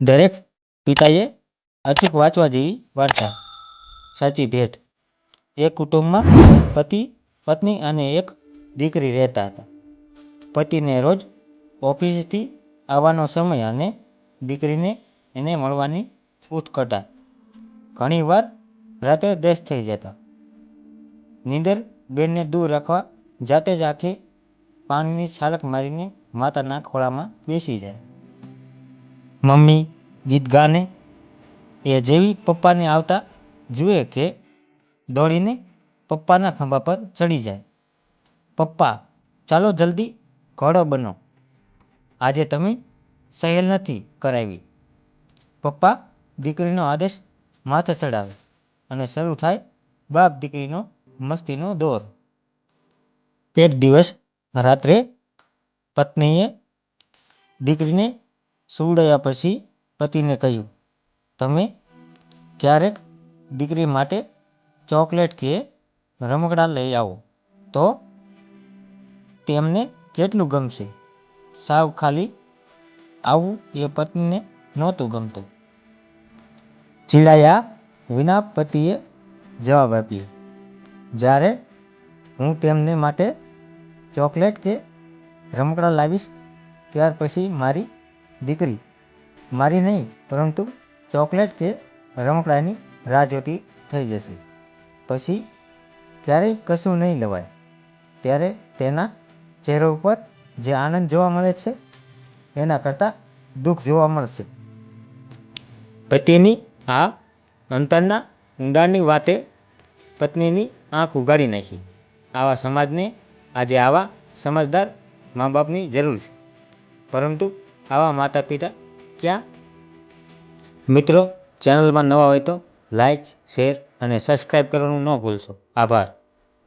દરેક પિતાએ અચૂક વાંચવા જેવી વાર્તા. સાચી ભેટ. એક કુટુંબમાં પતિ, પત્ની અને એક દીકરી રહેતા હતા. પતિને રોજ ઓફિસથી આવવાનો સમય અને દીકરીને એને મળવાની ઉત્કટા ઘણીવાર રાત્રે દેશ થઈ જતા. નીંદર બેનને દૂર રાખવા જાતે જ આંખે પાણીની છાલક મારીને માતાના ખોળામાં બેસી જાય. મમ્મી ગીત ગાને. એ જેવી પપ્પાને આવતા જુએ કે દોડીને પપ્પાના ખભા પર ચડી જાય. "પપ્પા, ચાલો જલ્દી ઘોડો બનો. આજે તમે સહેલ નથી કરાવી." પપ્પા દીકરીનો આદેશ માથે ચડાવે અને શરૂ થાય બાપ-દીકરીનો મસ્તીનો દોર એક દિવસ રાત્રે પત્નીએ દીકરીને સુવડાવ્યા પછી પતિને કહ્યું, "તમે ક્યારેક દીકરી માટે ચોકલેટ કે રમકડાં લઈ આવો તો તેમને કેટલું ગમશે." સાવ ખાલી આવું એ પત્નીને નહોતું ગમતું. ચીડાયા વિના પતિએ જવાબ આપ્યો, "જ્યારે હું તેમને માટે ચોકલેટ કે રમકડાં લાવીશ ત્યાર પછી મારી દીકરી મારી નહીં, પરંતુ ચોકલેટ કે રમકડાની રાહ જોતી થઈ જશે. પછી ક્યારેય કશું નહીં લવાય. ત્યારે તેના ચહેરા ઉપર જે આનંદ જોવા મળે છે, એના કરતાં દુઃખ જોવા મળશે." પતિની આ અંતરના ઊંડાણની વાતે પત્નીની આંખ ઉગાડી નાખી. આવા સમાજને આજે આવા સમજદાર મા-બાપની જરૂર છે. પરંતુ આવા માતા-પિતા ક્યાં? મિત્રો, ચેનલમાં નવા હોય તો લાઇક શેર અને સબસ્ક્રાઈબ કરવાનું ન ભૂલશો. આભાર.